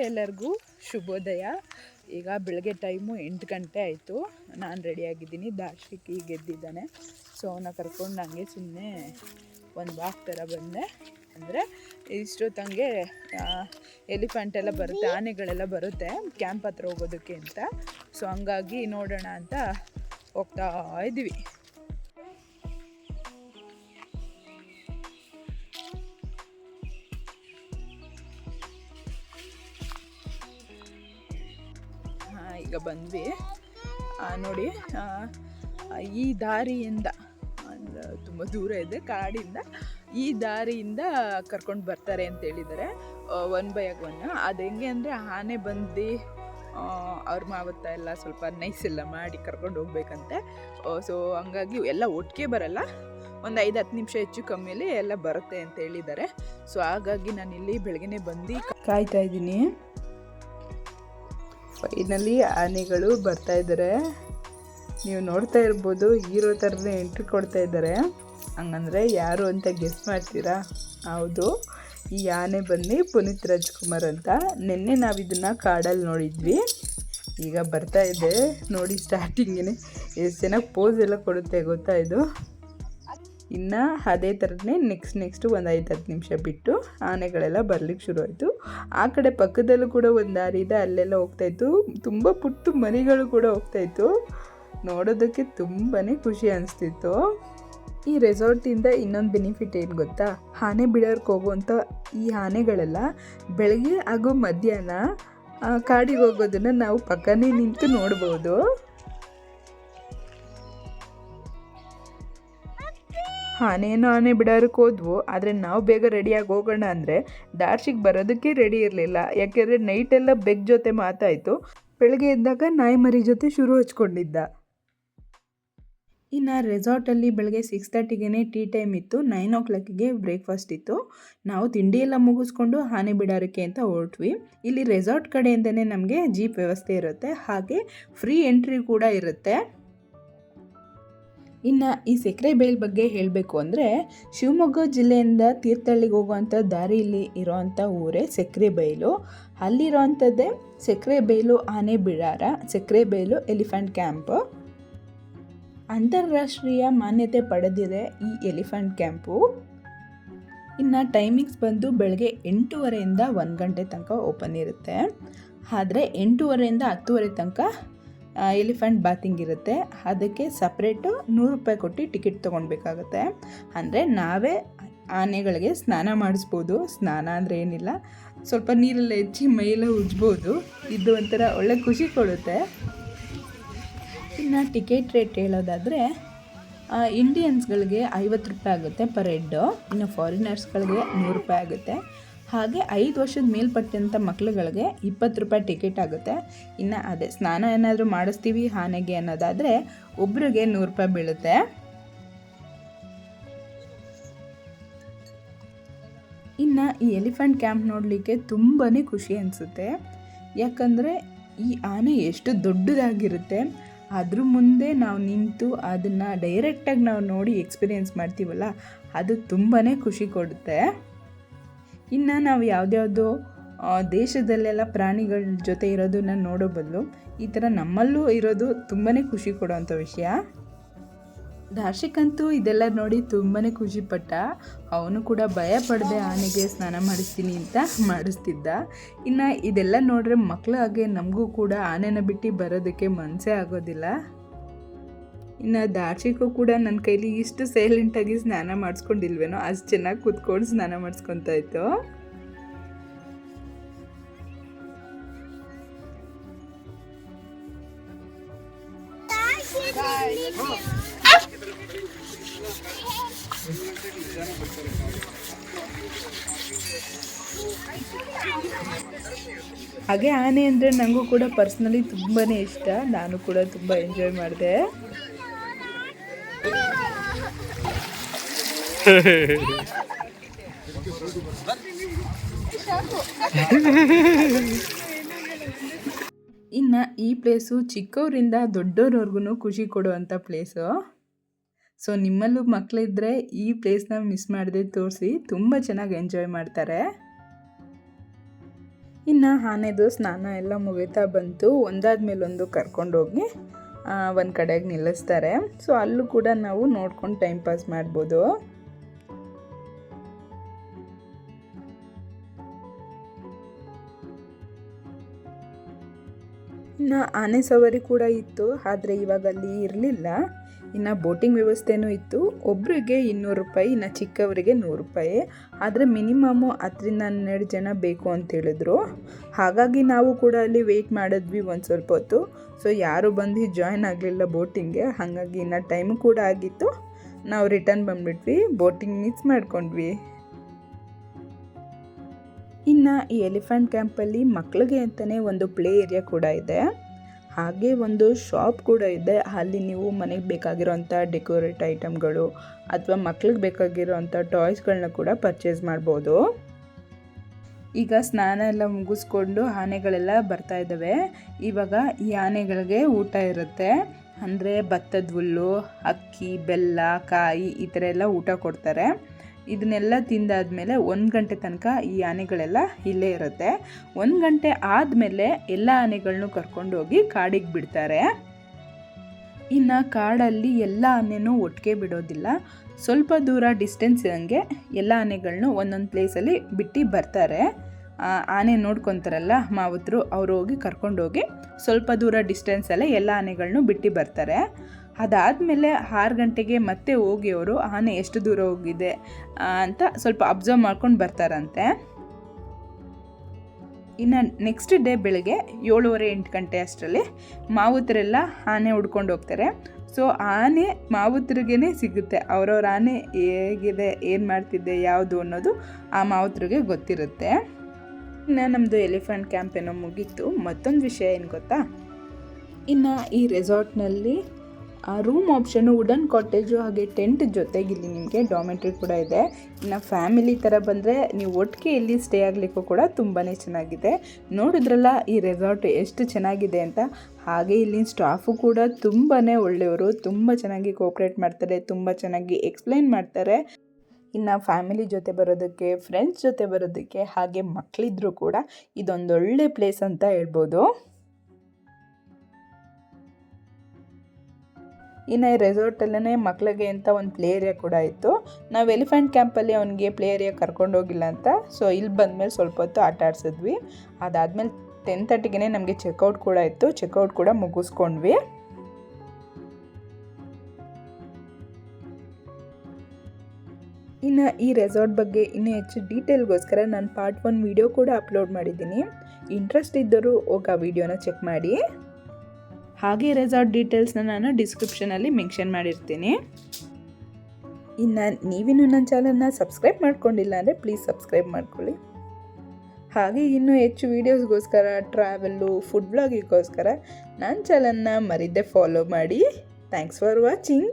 ಎಲ್ಲರಿಗೂ. ಶುಭೋದಯ. ಈಗ ಬೆಳಗ್ಗೆ ಟೈಮು ಎಂಟು ಗಂಟೆ ಆಯಿತು. ನಾನು ರೆಡಿಯಾಗಿದ್ದೀನಿ ದಾರ್ಶಿಕ್ ಈಗ ಗೆದ್ದಿದ್ದಾನೆ ಸೊ ಅವನ್ನ ಕರ್ಕೊಂಡು ಹಂಗೆ ಸುಮ್ಮನೆ ಒಂದು ವಾಕ್ ಥರ ಬಂದೆ. ಅಂದರೆ ಇಷ್ಟೊತ್ತಂಗೆ ಎಲಿಫೆಂಟ್ ಎಲ್ಲ ಬರುತ್ತೆ, ಆನೆಗಳೆಲ್ಲ ಬರುತ್ತೆ ಕ್ಯಾಂಪ್ ಹತ್ರ ಹೋಗೋದಕ್ಕೆ ಅಂತ. ಸೊ ಹಂಗಾಗಿ ನೋಡೋಣ ಅಂತ ಹೋಗ್ತಾ ಇದ್ದೀವಿ ಈಗ ಬಂದ್ವಿ. ನೋಡಿ ಈ ದಾರಿಯಿಂದ, ಅಂದ್ರೆ ತುಂಬ ದೂರ ಇದೆ, ಕಾಡಿಂದ ಈ ದಾರಿಯಿಂದ ಕರ್ಕೊಂಡು ಬರ್ತಾರೆ ಅಂತ ಹೇಳಿದ್ದಾರೆ. ಒನ್ ಬೈ ಒನ್ ಅದು ಹೆಂಗೆ ಅಂದರೆ ಆನೆ ಬಂದು ಅವ್ರ ಮಾವತ್ತ ಎಲ್ಲ ಸ್ವಲ್ಪ ನೈಸ್ ಎಲ್ಲ ಮಾಡಿ ಕರ್ಕೊಂಡು ಹೋಗ್ಬೇಕಂತೆ. ಸೊ ಹಂಗಾಗಿ ಎಲ್ಲ ಒಟ್ಟಿಗೆ ಬರಲ್ಲ. ಒಂದು ಐದು ಹತ್ತು ನಿಮಿಷ ಹೆಚ್ಚು ಕಮ್ಮಿಯಲ್ಲಿ ಎಲ್ಲ ಬರುತ್ತೆ ಅಂತ ಹೇಳಿದ್ದಾರೆ. ಸೊ ಹಾಗಾಗಿ ನಾನು ಇಲ್ಲಿ ಬೆಳಗ್ಗೆನೆ ಬಂದು ಕಾಯ್ತಾ ಇದ್ದೀನಿ. ಫೈನಲಿ ಆನೆಗಳು ಬರ್ತಾ ಇದ್ದಾರೆ. ನೀವು ನೋಡ್ತಾ ಇರ್ಬೋದು, ಹೀರೋ ಥರನೇ ಎಂಟ್ರಿ ಕೊಡ್ತಾ ಇದ್ದಾರೆ. ಹಂಗಂದ್ರೆ ಯಾರು ಅಂತ ಗೆಸ್ ಮಾಡ್ತೀರಾ? ಹೌದು, ಈ ಆನೆ ಬನ್ನಿ ಪುನೀತ್ ರಾಜ್ಕುಮಾರ್ ಅಂತ. ನಿನ್ನೆ ನಾವು ಇದನ್ನು ಕಾಡಲ್ಲಿ ನೋಡಿದ್ವಿ. ಈಗ ಬರ್ತಾ ಇದೆ. ನೋಡಿ ಸ್ಟಾರ್ಟಿಂಗೇ ಎಷ್ಟು ಚೆನ್ನಾಗಿ ಪೋಸ್ ಎಲ್ಲ ಕೊಡುತ್ತೆ ಗೊತ್ತಾ ಇದು? ಇನ್ನು ಅದೇ ಥರನೇ ನೆಕ್ಸ್ಟ್ ನೆಕ್ಸ್ಟು ಒಂದು ಐದು ಹತ್ತು ನಿಮಿಷ ಬಿಟ್ಟು ಆನೆಗಳೆಲ್ಲ ಬರ್ಲಿಕ್ಕೆ ಶುರು ಆಯಿತು ಆ ಕಡೆ ಪಕ್ಕದಲ್ಲೂ ಕೂಡ ಒಂದು ದಾರಿ ಇದೆ, ಅಲ್ಲೆಲ್ಲ ಹೋಗ್ತಾಯಿತ್ತು ತುಂಬ ಪುಟ್ಟು ಮರಿಗಳು ಕೂಡ ಹೋಗ್ತಾಯಿತ್ತು ನೋಡೋದಕ್ಕೆ ತುಂಬಾ ಖುಷಿ ಅನಿಸ್ತಿತ್ತು. ಈ ರೆಸಾರ್ಟಿಂದ ಇನ್ನೊಂದು ಬೆನಿಫಿಟ್ ಏನು ಗೊತ್ತಾ? ಆನೆ ಬಿಡೋರ್ಗೆ ಹೋಗುವಂಥ ಈ ಆನೆಗಳೆಲ್ಲ ಬೆಳಗ್ಗೆ ಹಾಗೂ ಮಧ್ಯಾಹ್ನ ಕಾಡಿಗೆ ಹೋಗೋದನ್ನು ನಾವು ಪಕ್ಕನೇ ನಿಂತು ನೋಡ್ಬೋದು. ಆನೇನೋ ಆನೆ ಬಿಡೋರಕ್ಕೆ ಹೋದ್ವು, ಆದರೆ ನಾವು ಬೇಗ ರೆಡಿಯಾಗಿ ಹೋಗೋಣ ಅಂದರೆ ದಾರ್ಶಿಗೆ ಬರೋದಕ್ಕೆ ರೆಡಿ ಇರಲಿಲ್ಲ. ಯಾಕೆಂದರೆ ನೈಟೆಲ್ಲ ಬೆಗ್ ಜೊತೆ ಮಾತಾಯಿತು. ಬೆಳಗ್ಗೆ ಎದ್ದಾಗ ನಾಯಿ ಮರಿ ಜೊತೆ ಶುರು ಹಚ್ಕೊಂಡಿದ್ದ. ಇನ್ನು ರೆಸಾರ್ಟಲ್ಲಿ ಬೆಳಗ್ಗೆ ಸಿಕ್ಸ್ ತರ್ಟಿಗೆ ಟೀ ಟೈಮ್ ಇತ್ತು ನೈನ್ ಓ ಕ್ಲಾಕಿಗೆ ಬ್ರೇಕ್ಫಾಸ್ಟ್ ಇತ್ತು. ನಾವು ತಿಂಡಿ ಎಲ್ಲ ಮುಗಿಸ್ಕೊಂಡು ಆನೆ ಬಿಡಾರಕ್ಕೆ ಅಂತ ಹೊರಟ್ವಿ. ಇಲ್ಲಿ ರೆಸಾರ್ಟ್ ಕಡೆಯಿಂದನೇ ನಮಗೆ ಜೀಪ್ ವ್ಯವಸ್ಥೆ ಇರುತ್ತೆ, ಹಾಗೆ ಫ್ರೀ ಎಂಟ್ರಿ ಕೂಡ ಇರುತ್ತೆ. ಇನ್ನು ಈ ಸಕ್ಕರೆ ಬೇಲ್ ಬಗ್ಗೆ ಹೇಳಬೇಕು ಅಂದರೆ ಶಿವಮೊಗ್ಗ ಜಿಲ್ಲೆಯಿಂದ ತೀರ್ಥಹಳ್ಳಿಗೆ ಹೋಗುವಂಥ ದಾರಿಯಲ್ಲಿ ಇರೋವಂಥ ಊರೇ ಸಕ್ಕರೆ ಬೈಲು ಅಲ್ಲಿರೋವಂಥದ್ದೇ ಸಕ್ಕರೆ ಬೈಲು ಆನೆ ಬಿಡಾರ, ಸಕ್ಕರೆ ಬೈಲು ಎಲಿಫೆಂಟ್ ಕ್ಯಾಂಪ್. ಅಂತಾರಾಷ್ಟ್ರೀಯ ಮಾನ್ಯತೆ ಪಡೆದಿದೆ ಈ ಎಲಿಫೆಂಟ್ ಕ್ಯಾಂಪು. ಇನ್ನು ಟೈಮಿಂಗ್ಸ್ ಬಂದು ಬೆಳಗ್ಗೆ ಎಂಟೂವರೆಯಿಂದ ಒಂದು ಗಂಟೆ ತನಕ ಓಪನ್ ಇರುತ್ತೆ. ಆದರೆ ಎಂಟೂವರೆಯಿಂದ ಹತ್ತುವರೆ ತನಕ ಎಲಿಫೆಂಟ್ ಬಾತಿಂಗ್ ಇರುತ್ತೆ. ಅದಕ್ಕೆ ಸಪ್ರೇಟು ನೂರು ರೂಪಾಯಿ ಕೊಟ್ಟು ಟಿಕೆಟ್ ತೊಗೊಳ್ಬೇಕಾಗುತ್ತೆ. ಅಂದರೆ ನಾವೇ ಆನೆಗಳಿಗೆ ಸ್ನಾನ ಮಾಡಿಸ್ಬೋದು. ಸ್ನಾನ ಅಂದರೆ ಏನಿಲ್ಲ. ಸ್ವಲ್ಪ ನೀರೆಲ್ಲ ಹೆಚ್ಚಿ ಮೈಯೆಲ್ಲ ಉಜ್ಬೋದು. ಇದು ಒಂಥರ ಒಳ್ಳೆ ಖುಷಿ ಕೊಡುತ್ತೆ. ಇನ್ನು ಟಿಕೆಟ್ ರೇಟ್ ಹೇಳೋದಾದರೆ ಇಂಡಿಯನ್ಸ್ಗಳಿಗೆ ಐವತ್ತು ರೂಪಾಯಿ ಆಗುತ್ತೆ ಪರ್ ಹೆಡ್ಡು ಇನ್ನು ಫಾರಿನರ್ಸ್ಗಳಿಗೆ ನೂರು ರೂಪಾಯಿ ಆಗುತ್ತೆ. ಹಾಗೆ ಐದು ವರ್ಷದ ಮೇಲ್ಪಟ್ಟಂಥ ಮಕ್ಳುಗಳಿಗೆ ಇಪ್ಪತ್ತು ರೂಪಾಯಿ ಟಿಕೆಟ್ ಆಗುತ್ತೆ. ಇನ್ನು ಅದೇ ಸ್ನಾನ ಏನಾದರೂ ಮಾಡಿಸ್ತೀವಿ ಹಾನೆಗೆ ಅನ್ನೋದಾದರೆ ಒಬ್ರಿಗೆ ನೂರು ರೂಪಾಯಿ ಬೀಳುತ್ತೆ. ಇನ್ನು ಈ ಎಲಿಫೆಂಟ್ ಕ್ಯಾಂಪ್ ನೋಡಲಿಕ್ಕೆ ತುಂಬಾ ಖುಷಿ ಅನಿಸುತ್ತೆ. ಯಾಕಂದರೆ ಈ ಆನೆ ಎಷ್ಟು ದೊಡ್ಡದಾಗಿರುತ್ತೆ. ಅದ್ರ ಮುಂದೆ ನಾವು ನಿಂತು ಅದನ್ನು ಡೈರೆಕ್ಟಾಗಿ ನಾವು ನೋಡಿ ಎಕ್ಸ್ಪೀರಿಯೆನ್ಸ್ ಮಾಡ್ತೀವಲ್ಲ, ಅದು ತುಂಬಾ ಖುಷಿ ಕೊಡುತ್ತೆ. ಇನ್ನು ನಾವು ಯಾವುದ್ಯಾವುದೋ ದೇಶದಲ್ಲೆಲ್ಲ ಪ್ರಾಣಿಗಳ ಜೊತೆ ಇರೋದನ್ನ ನೋಡೋ ಬದಲು ಈ ಥರ ನಮ್ಮಲ್ಲೂ ಇರೋದು ತುಂಬಾ ಖುಷಿ ಕೊಡೋವಂಥ ವಿಷಯ. ದಾರ್ಶಿಕಂತೂ ಇದೆಲ್ಲ ನೋಡಿ ತುಂಬಾ ಖುಷಿಪಟ್ಟ ಅವನು ಕೂಡ ಭಯ ಪಡದೆ ಆನೆಗೆ ಸ್ನಾನ ಮಾಡಿಸ್ತೀನಿ ಅಂತ ಮಾಡಿಸ್ತಿದ್ದ. ಇನ್ನು ಇದೆಲ್ಲ ನೋಡ್ರೆ ಮಕ್ಕಳು ಹಾಗೆ ನಮಗೂ ಕೂಡ ಆನೆನ ಬಿಟ್ಟು ಬರೋದಕ್ಕೆ ಮನಸ್ಸೇ ಆಗೋದಿಲ್ಲ. ಇನ್ನು ದಾರ್ಶಿಕು ಕೂಡ ನನ್ನ ಕೈಲಿ ಇಷ್ಟು ಸೈಲೆಂಟಾಗಿ ಸ್ನಾನ ಮಾಡಿಸ್ಕೊಂಡಿಲ್ವೇನೋ ಅಷ್ಟು ಚೆನ್ನಾಗಿ ಕೂತ್ಕೊಂಡು ಸ್ನಾನ ಮಾಡಿಸ್ಕೊತಾ ಇತ್ತು. ಹಾಗೆ ಆನೆ ಅಂದರೆ ನನಗೂ ಕೂಡ ಪರ್ಸ್ನಲಿ ತುಂಬಾ ಇಷ್ಟ. ನಾನು ಕೂಡ ತುಂಬ ಎಂಜಾಯ್ ಮಾಡಿದೆ. ಇನ್ನು ಈ ಪ್ಲೇಸು ಚಿಕ್ಕವರಿಂದ ದೊಡ್ಡವ್ರವ್ರಿಗೂ ಖುಷಿ ಕೊಡುವಂಥ ಪ್ಲೇಸು ಸೊ ನಿಮ್ಮಲ್ಲೂ ಮಕ್ಕಳಿದ್ರೆ ಈ ಪ್ಲೇಸ್ನ ಮಿಸ್ ಮಾಡದೆ ತೋರಿಸಿ ತುಂಬ ಚೆನ್ನಾಗಿ ಎಂಜಾಯ್ ಮಾಡ್ತಾರೆ. ಇನ್ನು ಆನೆದು ಸ್ನಾನ ಎಲ್ಲ ಮುಗಿತಾ ಬಂತು. ಒಂದಾದ ಮೇಲೊಂದು ಕರ್ಕೊಂಡೋಗಿ ಒಂದು ಕಡೆಗೆ ನಿಲ್ಲಿಸ್ತಾರೆ. ಸೊ ಅಲ್ಲೂ ಕೂಡ ನಾವು ನೋಡ್ಕೊಂಡು ಟೈಮ್ ಪಾಸ್ ಮಾಡ್ಬೋದು. ಇನ್ನು ಆನೆ ಸವಾರಿ ಕೂಡ ಇತ್ತು, ಆದರೆ ಇವಾಗ ಅಲ್ಲಿ ಇರಲಿಲ್ಲ. ಇನ್ನು ಬೋಟಿಂಗ್ ವ್ಯವಸ್ಥೆನೂ ಇತ್ತು. ಒಬ್ಬರಿಗೆ ಇನ್ನೂರು ರೂಪಾಯಿ, ಇನ್ನು ಚಿಕ್ಕವರಿಗೆ ನೂರು ರೂಪಾಯಿ. ಆದರೆ ಮಿನಿಮಮ್ಮು ಹತ್ತರಿಂದ ಹನ್ನೆರಡು ಜನ ಬೇಕು ಅಂತ ಹೇಳಿದ್ರು. ಹಾಗಾಗಿ ನಾವು ಕೂಡ ಅಲ್ಲಿ ವೆಯ್ಟ್ ಮಾಡಿದ್ವಿ ಒಂದು ಸ್ವಲ್ಪ ಹೊತ್ತು. ಸೊ ಯಾರು ಬಂದು ಜಾಯ್ನ್ ಆಗಲಿಲ್ಲ ಬೋಟಿಂಗ್ಗೆ, ಹಾಗಾಗಿ ಇನ್ನು ಟೈಮು ಕೂಡ ಆಗಿತ್ತು. ನಾವು ರಿಟರ್ನ್ ಬಂದುಬಿಟ್ವಿ. ಬೋಟಿಂಗ್ ಮಿಸ್ ಮಾಡ್ಕೊಂಡ್ವಿ. ಇನ್ನು ಈ ಎಲಿಫೆಂಟ್ ಕ್ಯಾಂಪಲ್ಲಿ ಮಕ್ಕಳಿಗೆ ಅಂತಲೇ ಒಂದು ಪ್ಲೇ ಏರಿಯಾ ಕೂಡ ಇದೆ. ಹಾಗೆ ಒಂದು ಶಾಪ್ ಕೂಡ ಇದೆ. ಅಲ್ಲಿ ನೀವು ಮನೆಗೆ ಬೇಕಾಗಿರೋಂಥ ಡೆಕೋರೇಟ್ ಐಟಮ್ಗಳು ಅಥವಾ ಮಕ್ಳಿಗೆ ಬೇಕಾಗಿರೋಂಥ ಟಾಯ್ಸ್ಗಳನ್ನ ಕೂಡ ಪರ್ಚೇಸ್ ಮಾಡ್ಬೋದು. ಈಗ ಸ್ನಾನ ಎಲ್ಲ ಮುಗಿಸ್ಕೊಂಡು ಆನೆಗಳೆಲ್ಲ ಬರ್ತಾ ಇದ್ದಾವೆ. ಇವಾಗ ಈ ಆನೆಗಳಿಗೆ ಊಟ ಇರುತ್ತೆ. ಅಂದರೆ ಭತ್ತದ ಹುಲ್ಲು, ಅಕ್ಕಿ, ಬೆಲ್ಲ, ಕಾಯಿ ಈ ಥರ ಎಲ್ಲ ಊಟ ಕೊಡ್ತಾರೆ. ಇದನ್ನೆಲ್ಲ ತಿಂದಾದ್ಮೇಲೆ ಒಂದು ಗಂಟೆ ತನಕ ಈ ಆನೆಗಳೆಲ್ಲ ಇಲ್ಲೇ ಇರುತ್ತೆ. ಒಂದು ಗಂಟೆ ಆದಮೇಲೆ ಎಲ್ಲ ಆನೆಗಳನ್ನೂ ಕರ್ಕೊಂಡೋಗಿ ಕಾಡಿಗೆ ಬಿಡ್ತಾರೆ. ಇನ್ನು ಕಾಡಲ್ಲಿ ಎಲ್ಲ ಆನೆನೂ ಒಟ್ಟಿಗೆ ಬಿಡೋದಿಲ್ಲ. ಸ್ವಲ್ಪ ದೂರ ಡಿಸ್ಟೆನ್ಸ್ ಇರೋಂಗೆ ಎಲ್ಲ ಆನೆಗಳನ್ನು ಒಂದೊಂದು ಪ್ಲೇಸಲ್ಲಿ ಬಿಟ್ಟು ಬರ್ತಾರೆ. ಆನೆ ನೋಡ್ಕೊತಾರಲ್ಲ ಮಾವತರು, ಅವರು ಹೋಗಿ ಕರ್ಕೊಂಡೋಗಿ ಸ್ವಲ್ಪ ದೂರ ಡಿಸ್ಟೆನ್ಸಲ್ಲೇ ಎಲ್ಲ ಆನೆಗಳನ್ನೂ ಬಿಟ್ಟು ಬರ್ತಾರೆ. ಅದಾದಮೇಲೆ ಆರು ಗಂಟೆಗೆ ಮತ್ತೆ ಹೋಗಿ ಅವರು ಆನೆ ಎಷ್ಟು ದೂರ ಹೋಗಿದೆ ಅಂತ ಸ್ವಲ್ಪ ಅಬ್ಸರ್ವ್ ಮಾಡ್ಕೊಂಡು ಬರ್ತಾರಂತೆ. ಇನ್ನು ನೆಕ್ಸ್ಟ್ ಡೇ ಬೆಳಗ್ಗೆ ಏಳುವರೆ ಎಂಟು ಗಂಟೆ ಅಷ್ಟರಲ್ಲಿ ಮಾವುತರೆಲ್ಲ ಆನೆ ಹುಡ್ಕೊಂಡು ಹೋಗ್ತಾರೆ. ಸೊ ಆನೆ ಮಾವುತರಿಗೇ ಸಿಗುತ್ತೆ. ಅವ್ರವ್ರ ಆನೆ ಹೇಗಿದೆ, ಏನು ಮಾಡ್ತಿದ್ದೆ ಯಾವುದು ಅನ್ನೋದು ಆ ಮಾವುತರಿಗೆ ಗೊತ್ತಿರುತ್ತೆ. ಇನ್ನು ನಮ್ಮದು ಎಲಿಫೆಂಟ್ ಕ್ಯಾಂಪ್ ಏನೋ ಮುಗೀತು. ಮತ್ತೊಂದು ವಿಷಯ ಏನು ಗೊತ್ತಾ? ಇನ್ನು ಈ ರೆಸಾರ್ಟ್ನಲ್ಲಿ ಆ ರೂಮ್ ಆಪ್ಷನ್ನು ವುಡನ್ ಕಾಟೇಜು ಹಾಗೆ ಟೆಂಟ್ ಜೊತೆಗಿಲ್ಲಿ ನಿಮಗೆ ಡಾಮೆಟ್ರಿ ಕೂಡ ಇದೆ. ಇನ್ನು ಫ್ಯಾಮಿಲಿ ಥರ ಬಂದರೆ ನೀವು ಒಟ್ಟಿಗೆ ಇಲ್ಲಿ ಸ್ಟೇ ಆಗಲಿಕ್ಕೂ ಕೂಡ ತುಂಬಾ ಚೆನ್ನಾಗಿದೆ. ನೋಡಿದ್ರಲ್ಲ ಈ ರೆಸಾರ್ಟ್ ಎಷ್ಟು ಚೆನ್ನಾಗಿದೆ ಅಂತ? ಹಾಗೆ ಇಲ್ಲಿನ ಸ್ಟಾಫು ಕೂಡ ತುಂಬಾ ಒಳ್ಳೆಯವರು, ತುಂಬ ಚೆನ್ನಾಗಿ ಕೋಪ್ರೇಟ್ ಮಾಡ್ತಾರೆ, ತುಂಬ ಚೆನ್ನಾಗಿ ಎಕ್ಸ್ಪ್ಲೈನ್ ಮಾಡ್ತಾರೆ. ಇನ್ನು ಫ್ಯಾಮಿಲಿ ಜೊತೆ ಬರೋದಕ್ಕೆ ಫ್ರೆಂಡ್ಸ್ ಜೊತೆ ಬರೋದಕ್ಕೆ, ಹಾಗೆ ಮಕ್ಕಳಿದ್ರು ಕೂಡ ಇದೊಂದೊಳ್ಳೆ ಪ್ಲೇಸ್ ಅಂತ ಹೇಳ್ಬೋದು. ಇನ್ನು ಈ ರೆಸಾರ್ಟಲ್ಲೇ ಮಕ್ಕಳಿಗೆ ಅಂತ ಒಂದು ಪ್ಲೇ ಏರಿಯಾ ಕೂಡ ಇತ್ತು. ನಾವು ಎಲಿಫೆಂಟ್ ಕ್ಯಾಂಪಲ್ಲಿ ಅವನಿಗೆ ಪ್ಲೇ ಏರಿಯಾ ಕರ್ಕೊಂಡೋಗಿಲ್ಲ ಅಂತ. ಸೊ ಇಲ್ಲಿ ಬಂದಮೇಲೆ ಸ್ವಲ್ಪ ಹೊತ್ತು ಆಟ ಆಡಿಸಿದ್ವಿ. ಅದಾದಮೇಲೆ ಟೆನ್ ತರ್ಟಿಗೆ ನಮಗೆ ಚೆಕ್ಔಟ್ ಕೂಡ ಇತ್ತು. ಚೆಕ್ಔಟ್ ಕೂಡ ಮುಗಿಸ್ಕೊಂಡ್ವಿ. ಇನ್ನು ಈ ರೆಸಾರ್ಟ್ ಬಗ್ಗೆ ಇನ್ನೂ ಹೆಚ್ಚು ಡೀಟೇಲ್ಗೋಸ್ಕರ ನಾನು ಪಾರ್ಟ್ ಒನ್ ವಿಡಿಯೋ ಕೂಡ ಅಪ್ಲೋಡ್ ಮಾಡಿದ್ದೀನಿ. ಇಂಟ್ರೆಸ್ಟ್ ಇದ್ದರೂ ಹೋಗಿ ಆ ವಿಡಿಯೋನ ಚೆಕ್ ಮಾಡಿ. ಹಾಗೆ ರೆಸಾರ್ಟ್ ಡೀಟೇಲ್ಸ್ನ ನಾನು ಡಿಸ್ಕ್ರಿಪ್ಷನಲ್ಲಿ ಮೆನ್ಷನ್ ಮಾಡಿರ್ತೀನಿ. ಇನ್ನು ನೀವಿನ್ನೂ ನನ್ನ ಚಾನಲ್ನ ಸಬ್ಸ್ಕ್ರೈಬ್ ಮಾಡ್ಕೊಂಡಿಲ್ಲ ಅಂದರೆ ಪ್ಲೀಸ್ ಸಬ್ಸ್ಕ್ರೈಬ್ ಮಾಡ್ಕೊಳ್ಳಿ. ಹಾಗೆ ಇನ್ನೂ ಹೆಚ್ಚು ವೀಡಿಯೋಸ್ಗೋಸ್ಕರ ಟ್ರಾವೆಲ್ಲು ಫುಡ್ ಬ್ಲಾಗಿಗೋಸ್ಕರ ನನ್ನ ಚಾನಲ್ನ ಮರಿದ್ದೆ ಫಾಲೋ ಮಾಡಿ. Thanks for watching